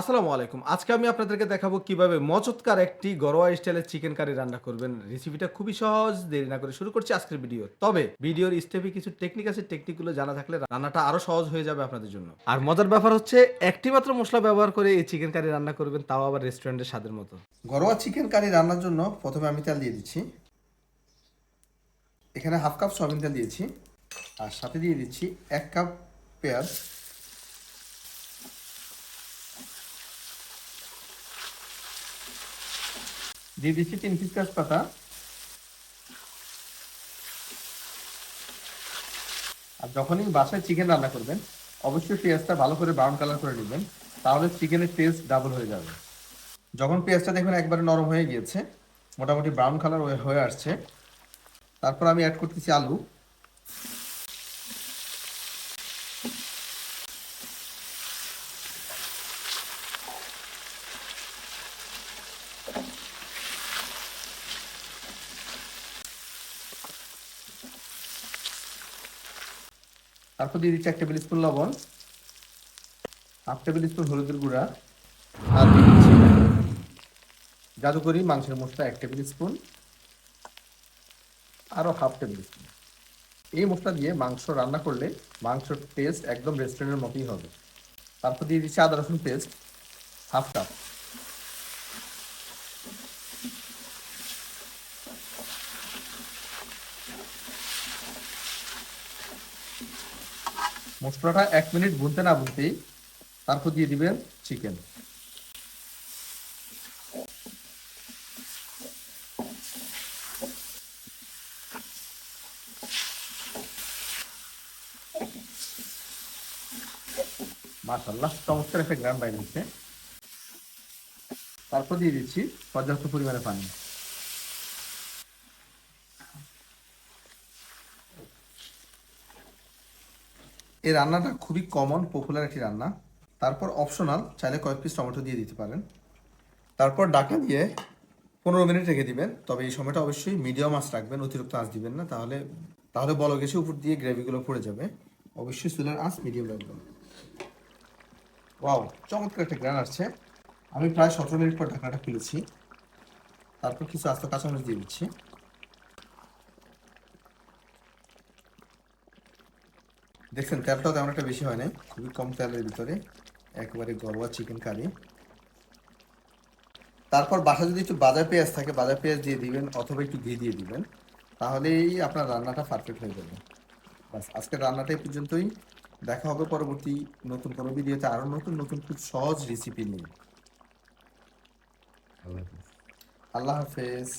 আসসালামু আলাইকুম। আজকে আমি আপনাদেরকে দেখাবো কীভাবে মচৎকার একটি ঘরোয়া স্টাইলের চিকেন কারি রান্না করবেন। রেসিপিটা খুবই সহজ, দেরি না করে শুরু করছি আজকের ভিডিও তবে ভিডিওর স্টেপে কিছু টেকনিক আছে টেকনিকগুলো জানা থাকলে রান্নাটা আরও সহজ হয়ে যাবে আপনাদের জন্য। আর মজার ব্যাপার হচ্ছে, একটি মাত্র মশলা ব্যবহার করে এই চিকেন কারি রান্না করবেন, তাও আবার রেস্টুরেন্টের স্বাদের মতো। ঘরোয়া চিকেন কারি রান্নার জন্য প্রথমে আমি তেল দিয়ে দিচ্ছি। এখানে হাফ কাপ সয়াবিন তেল দিয়েছি। আর সাথে দিয়ে দিচ্ছি এক কাপ পেঁয়াজ। দিয়ে দিচ্ছি তিন পিস পাতা আর যখনই বাসায় চিকেন রান্না করবেন, অবশ্যই পেঁয়াজটা ভালো করে ব্রাউন কালার করে নেবেন, তাহলে চিকেনের টেস্ট ডাবল হয়ে যাবে। যখন পেঁয়াজটা দেখবেন একবারে নরম হয়ে গিয়েছে, মোটামুটি ব্রাউন কালার হয়ে আসছে, তারপর আমি অ্যাড করতেছি আলু। তারপর দিয়ে দিচ্ছি এক টেবিল স্পুন লবণ হাফ টেবিল স্পুন হলুদের গুঁড়া, আর দিয়ে দিচ্ছি জাদুকরি মাংসের মশলা এক টেবিল স্পুন আরও হাফ টেবিল স্পুন এই মশলা দিয়ে মাংস রান্না করলে মাংসর টেস্ট একদম রেস্টুরেন্টের মতোই হবে। তারপর দিয়ে দিচ্ছি আদা রসুন পেস্ট হাফ কাপ মশলাটা এক মিনিট ভুনতে না ভুনতেই তারপর দিয়ে দিবেন চিকেন একটা গ্রাম বাইরে তারপর দিয়ে দিচ্ছি পর্যাপ্ত পরিমাণে পানি। এই রান্নাটা খুবই কমন পপুলার একটি রান্না। তারপর অপশনাল চাইলে কয়েক পিস টমেটো দিয়ে দিতে পারেন। তারপর ডাকা দিয়ে পনেরো মিনিট রেখে দিবেন। তবে এই সময়টা অবশ্যই মিডিয়াম আঁচ রাখবেন, অতিরিক্ত আঁচ দিবেন না। তাহলে তাহলে বলো গেছে উপর দিয়ে গ্রেভিগুলো পড়ে যাবে। অবশ্যই চুলার আঁচ মিডিয়াম রাখবেন। ওয়াও চমৎকার একটা গ্রান আসছে। আমি প্রায় সতেরো মিনিট পর ঢাকনাটা খুলেছি। তারপর কিছু আস্ত কাঁচামরিচ দিয়ে দিচ্ছি। দেখছেন তেলটাও তেমন একটা বেশি হয় নাই। খুবই কম তেলের ভিতরে একেবারে ঘরোয়া চিকেন কারি তারপর বাসা যদি একটু বাজার পেঁয়াজ থাকে বাজার পেঁয়াজ দিয়ে দিবেন অথবা একটু ঘি দিয়ে দিবেন তাহলেই আপনার রান্নাটা পারফেক্ট হয়ে যাবে। বাস আজকের রান্নাটা এই পর্যন্তই। দেখা হবে পরবর্তী নতুন কোনো ভিডিওতে আরও নতুন নতুন খুব সহজ রেসিপি নিয়ে। আল্লাহ হাফেজ।